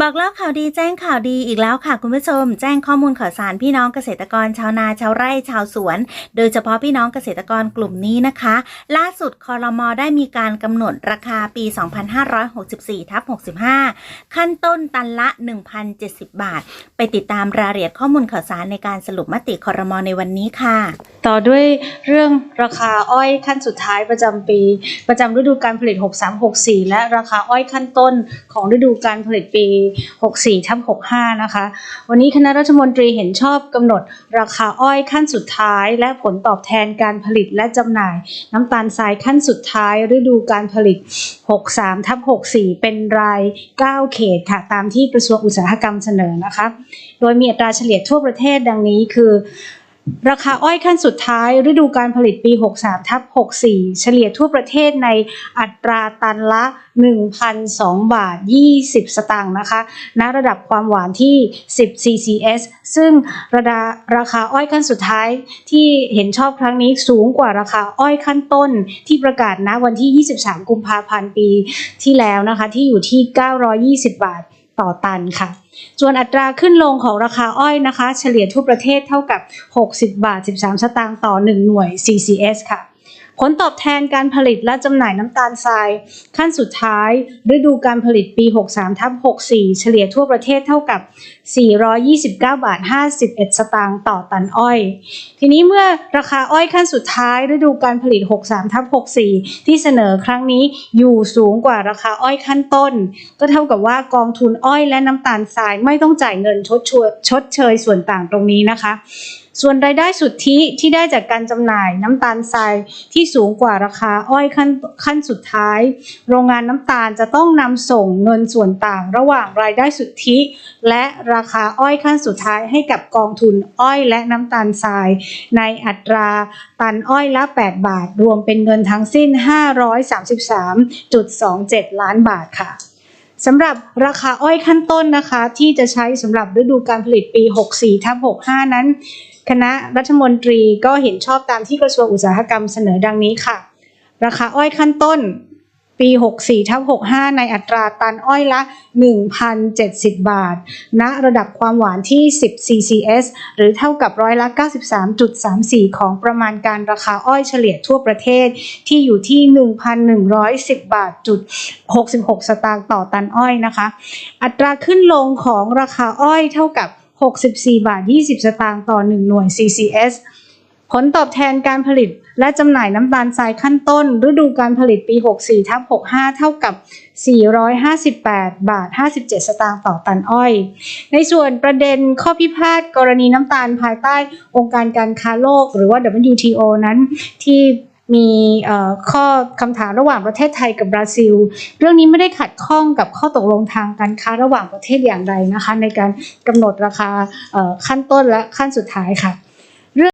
บอกเล่าข่าวดีแจ้งข่าวดีอีกแล้วค่ะคุณผู้ชม แจ้งข้อมูลข่าวสารพี่น้องเกษตรกรชาวนาชาวไร่ชาวสวน โดยเฉพาะพี่น้องเกษตรกรกลุ่มนี้นะคะ ล่าสุดคอรมอได้มีการกำหนดราคาปี 2564ทับ65 ขั้นต้นตันละ 1,070 บาท ไปติดตามรายละเอียดข้อมูลข่าวสารในการสรุปมติคอรมอในวันนี้ค่ะ ต่อด้วยเรื่องราคาอ้อยขั้นสุดท้ายประจำปี ประจำฤดูการผลิต 63-64 และราคาอ้อยขั้นต้นของฤดูการผลิตปี 64ทับ65 นะคะ วันนี้คณะรัฐมนตรีเห็นชอบกำหนดราคาอ้อยขั้นสุดท้าย และผลตอบแทนการผลิตและจำหน่าย น้ำตาลทรายขั้นสุดท้ายฤดูการผลิต 63ทับ64 เป็นราย 9 เขตค่ะตามที่กระทรวงอุตสาหกรรมเสนอนะคะ โดยมีอัตราเฉลี่ยทั่วประเทศดังนี้คือ ราคาอ้อยขั้นสุดท้าย ฤดูการผลิตปี 63ทับ64 เฉลี่ยทั่วประเทศในอัตราตันละ 1,002 บาท 20 สตางค์นะคะ ณ ระดับความหวานที่ 10 CCS ซึ่งระดาราคาอ้อยขั้นสุดท้ายที่เห็นชอบครั้งนี้สูงกว่าราคาอ้อยขั้นต้นที่ประกาศณวันที่ 23 กุมภาพันธ์ปีที่แล้วนะคะ ที่อยู่ที่ 920 บาท ต่อตันค่ะ ส่วนอัตราขึ้นลงของราคาอ้อยนะคะ เฉลี่ยทั่วประเทศเท่ากับ 60 บาท 13 สตางค์ต่อ 1 หน่วย CCS ค่ะ ผลตอบแทนการผลิตและจำหน่ายน้ำตาลทราย ขั้นสุดท้าย ฤดูการผลิตปี 63ทับ64 เฉลี่ยทั่วประเทศเท่ากับ429 บาท 51 สตางค์ต่อตันอ้อย ทีนี้เมื่อราคาอ้อยขั้นสุดท้ายฤดูการผลิต 63ทับ64 ที่เสนอครั้งนี้อยู่สูงกว่าราคาอ้อยขั้นต้น ก็เท่ากับว่ากองทุนอ้อยและน้ำตาลทรายไม่ต้องจ่ายเงินชดเชยชดเชยส่วนต่างตรงนี้นะคะส่วนรายได้สุทธิที่ได้จากการจำหน่ายน้ำตาลทรายที่สูงกว่าราคาอ้อยขั้นขั้นสุดท้าย โรงงานน้ำตาลจะต้องนำส่งเงินส่วนต่างระหว่างรายได้สุทธิ และราคาอ้อยขั้นสุดท้ายให้กับกองทุนอ้อยและน้ำตาลทราย ในอัตราตันอ้อยละ 8 บาท รวมเป็นเงินทั้งสิ้น 533.27 ล้านบาทค่ะสำหรับราคาอ้อยขั้นต้นนะคะ ที่จะใช้สำหรับฤดูการผลิตปี 64ทับ65 นั้น คณะรัฐมนตรีก็เห็นชอบตามที่กระทรวงอุตสาหกรรมเสนอดังนี้ค่ะ ราคาอ้อยขั้นต้น ปี 64ทับ65 ในอัตราตันอ้อยละ 1,070 บาทณระดับความหวานที่ 10 CCS หรือเท่ากับร้อยละ 93.34 ของประมาณการราคาอ้อยเฉลี่ยทั่วประเทศที่อยู่ที่ 1,110 บาทจุด66 สตางค์ต่อตันอ้อยนะคะ อัตราขึ้นลงของราคาอ้อยเท่ากับ 64 บาท 20 สตางค์ต่อ 1 หน่วย CCS ผลตอบแทนการผลิตและจำหน่ายน้ำตาลทรายขั้นต้น ฤดูการผลิตปี 64ทับ65 เท่ากับ 458 บาท 57 สตางค์ต่อตันอ้อย ในส่วนประเด็นข้อพิพาทกรณีน้ำตาลภายใต้องค์การการค้าโลก หรือว่า WTO นั้นที่มีข้อคำถามระหว่างประเทศไทยกับบราซิล เรื่องนี้ไม่ได้ขัดข้องกับข้อตกลงทางการค้าระหว่างประเทศอย่างใดนะคะ ในการกำหนดราคาขั้นต้นและขั้นสุดท้ายค่ะ